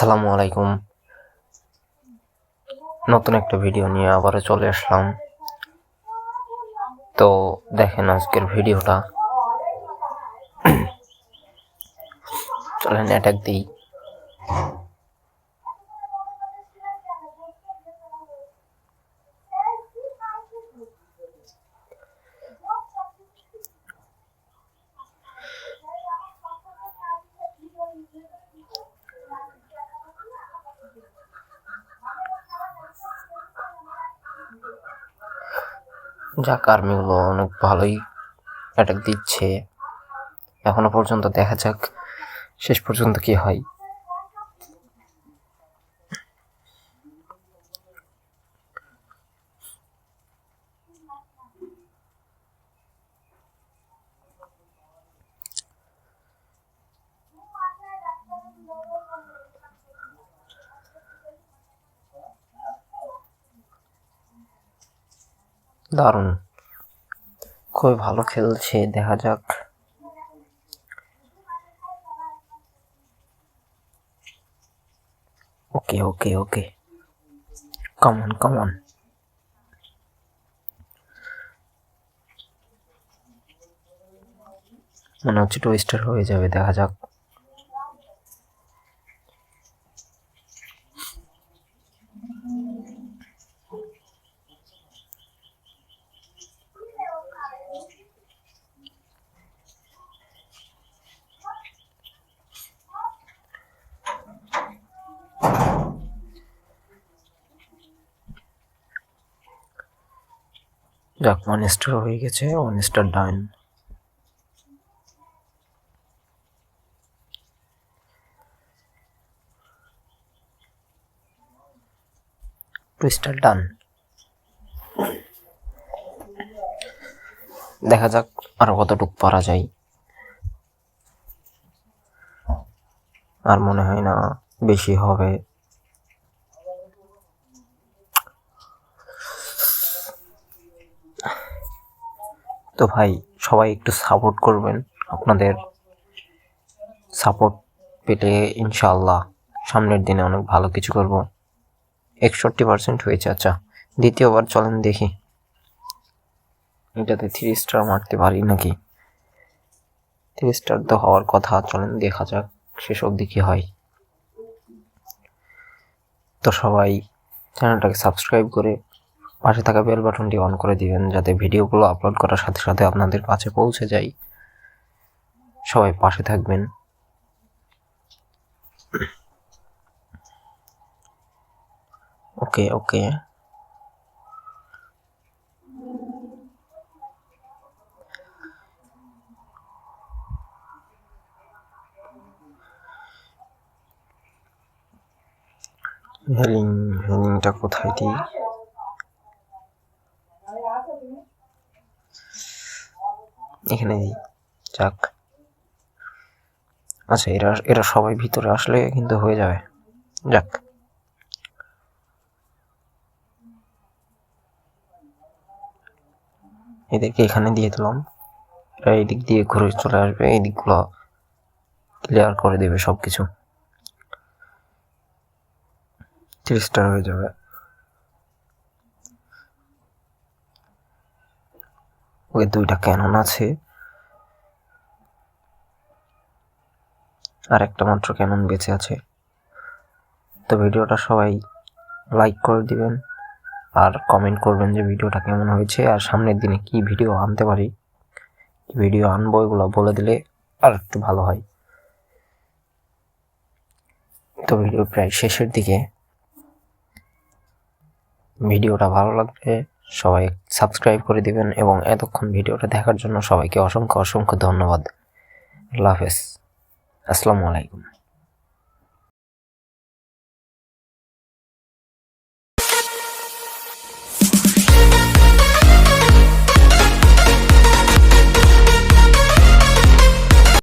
আসসালামু আলাইকুম। নতুন একটা ভিডিও নিয়ে আবারও চলে আসলাম। তো দেখেন আজকের ভিডিওটা। চলেন অ্যাটাক দিই। যাক আর্মিগুলো অনেক ভালোই অ্যাটাক দিচ্ছে। এখনও পর্যন্ত দেখা যাক শেষ পর্যন্ত কি হয়। দারুণ। খুবই ভালো খেলছে, দেখা যাক। ওকে ওকে ওকে। কমন কমন মনে হচ্ছে টু স্টার হয়ে যাবে, দেখা যাক। যাক ওয়ান স্টার হয়ে গেছে one star done star done দেখা যাক আরও কতটুকু পারা যায়। আর মনে হয় না বেশি হবে। তো ভাই, সবাই একটু সাপোর্ট করবেন আপনাদের সাপোর্ট পেলে ইনশাআল্লাহ সামনের দিনে অনেক ভালো কিছু করব। একষট্টি পার্সেন্ট হয়েছে আচ্ছা দ্বিতীয়বার চলেন দেখি। এটাতে থ্রি স্টার মারতে পারি নাকি? থ্রি স্টার তো হওয়ার কথা, চলেন দেখা যাক শেষ অবধি হয়। তো সবাই চ্যানেলটাকে সাবস্ক্রাইব করে পাশে থাকা বেল বাটনটি অন করে দিবেন যাতে ভিডিওগুলো আপলোড করার সাথে সাথে আপনাদের কাছে পৌঁছে যায়। সবাই পাশে থাকবেন। ওকে ওকে। হেলিং, হেলিংটা কোথায় দিই এখানে যাক। আচ্ছা এরা এরা সবাই ভিতরে আসলে কিন্তু হয়ে যাবে। যাক। এদেরকে এখানে দিয়ে দিলাম। এরা এই দিক দিয়ে ঘুরে চলে আসবে এই দিকগুলো ক্লিয়ার করে দেবে সব কিছু তিরিশ স্টার হয়ে যাবে। ওই দুইটা ক্যানন আছে। আর একটা মাত্র ক্যানন বেঁচে আছে। তো ভিডিওটা সবাই লাইক করে দিবেন আর কমেন্ট করবেন যে ভিডিওটা কেমন হয়েছে আর সামনের দিনে কি ভিডিও আনতে পারি। কি ভিডিও আনব এগুলো বলে দিলে আর একটু ভালো হয়। তো ভিডিও প্রায় শেষের দিকে। ভিডিওটা ভালো লাগলে সবাই সাবস্ক্রাইব করে দিবেন এবং এতক্ষণ ভিডিওটা দেখার জন্য সবাইকে অসংখ্য অসংখ্য ধন্যবাদ। আল্লাহ হাফেজ। আসসালামু আলাইকুম।